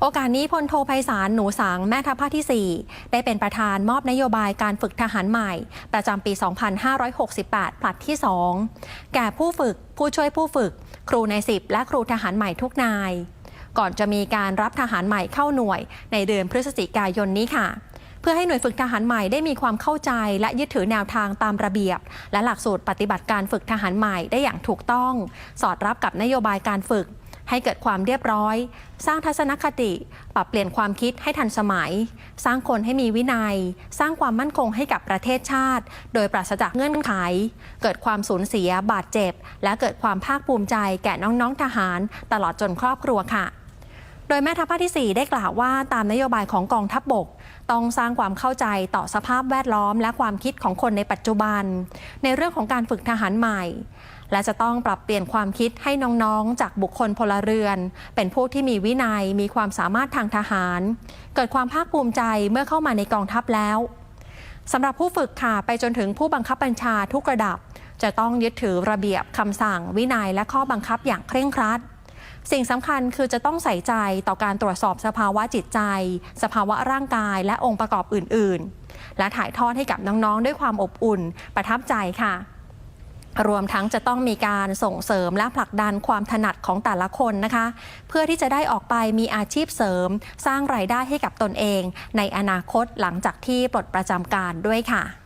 โอกาสนี้พลโทไพศาลหนูสังแม่ทัพภาคที่ 4 ได้เป็นประธานมอบนโยบายการฝึกทหารใหม่ ประจำปี 2568 ผลัดที่ 2 แก่ผู้ฝึกผู้ช่วยผู้ฝึก ครูใน10 และครูทหารใหม่ทุกนาย ก่อนจะมีการรับทหารใหม่เข้าหน่วย ในเดือนพฤศจิกายนนี้ค่ะ เพื่อให้หน่วยฝึกทหารใหม่ได้มีความเข้าใจ และยึดถือแนวทางตามระเบียบ และหลักสูตรปฏิบัติการฝึกทหารใหม่ได้อย่างถูกต้อง สอดรับกับนโยบายการฝึก ให้เกิดความเรียบร้อย สร้างทัศนคติ ปรับเปลี่ยนความคิดให้ทันสมัย สร้างคนให้มีวินัย สร้างความมั่นคงให้กับประเทศชาติ โดยปราศจากเงื่อนไข เกิดความสูญเสียบาดเจ็บ และเกิดความภาคภูมิใจแก่น้องๆทหาร ตลอดจนครอบครัวค่ะโดยแม่ทัพภาคที่ 4 ได้กล่าวว่าตามนโยบายของกองทัพบบก ต้องสร้างความเข้าใจต่อสภาพแวดล้อม และความคิดของคนในปัจจุบัน ในเรื่องของการฝึกทหารใหม่ และจะต้องปรับเปลี่ยนความคิดให้น้องๆ จากบุคคลพลเรือน เป็นผู้ที่มีวินัยมีความสามารถทางทหาร เกิดความภาคภูมิใจเมื่อเข้ามาในกองทัพแล้วสำหรับผู้ฝึกค่ะไปจนถึงผู้บังคับบัญชาทุกระดับ จะต้องยึดถือระเบียบคำสั่ง วินัยและข้อบังคับอย่างเคร่งครัด สิ่งสำคัญคือจะต้องใส่ใจต่อการตรวจสอบสภาวะจิตใจ สภาวะร่างกายและองค์ประกอบอื่น ๆ และถ่ายทอดให้กับน้องๆ ด้วยความอบอุ่น ประทับใจค่ะ รวมทั้งจะต้องมีการส่งเสริมและผลักดันความถนัดของแต่ละคนนะคะ เพื่อที่จะได้ออกไปมีอาชีพเสริม สร้างรายได้ให้กับตนเอง ในอนาคตหลังจากที่ปลดประจำการด้วยค่ะ